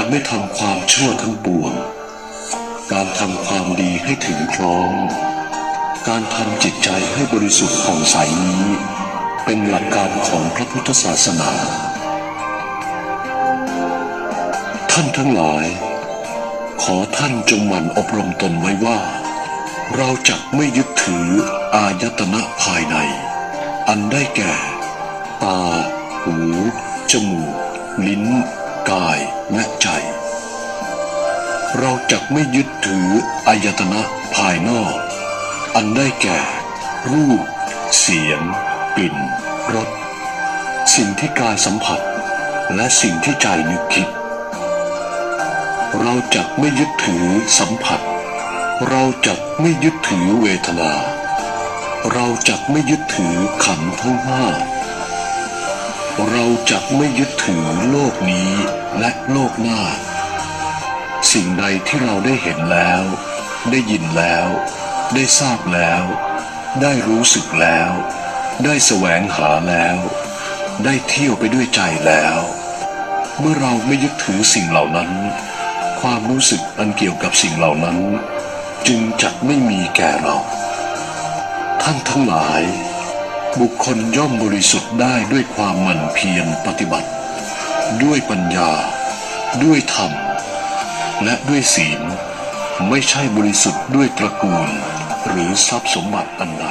การไม่ทำความชั่วทั้งปวง การทำความดีให้ถึงพร้อม การทำจิตใจให้บริสุทธิ์ผ่องใสนี้ เป็นหลักการของพระพุทธศาสนา ท่านทั้งหลาย ขอท่านจงหมั่นอบรมตนไว้ว่า เราจะไม่ยึดถืออายตนะภายใน อันได้แก่ ตา หู จมูก ลิ้น กายและใจ เราจะไม่ยึดถืออายตนะภายนอก อันได้แก่ รูป เสียง กลิ่น รส สิ่งที่กายสัมผัส และสิ่งที่ใจนึกคิด เราจะไม่ยึดถือสัมผัส เราจะไม่ยึดถือเวทนา เราจะไม่ยึดถือขันธ์ทั้งห้า เราจะไม่ยึดถือโลกนี้และโลกหน้า สิ่งใดที่เราได้เห็นแล้ว ได้ยินแล้ว ได้ทราบแล้ว ได้รู้สึกแล้ว ได้แสวงหาแล้ว ได้เที่ยวไปด้วยใจแล้ว เมื่อเราไม่ยึดถือสิ่งเหล่านั้น ความรู้สึกอันเกี่ยวกับสิ่งเหล่านั้น จึงจะไม่มีแก่เรา ท่านทั้งหลาย บุคคลย่อมบริสุทธิ์ได้ด้วยความหมั่นเพียรปฏิบัติ ด้วยปัญญา ด้วยธรรม และด้วยศีล ไม่ใช่บริสุทธิ์ด้วยตระกูล หรือทรัพย์สมบัติอันใด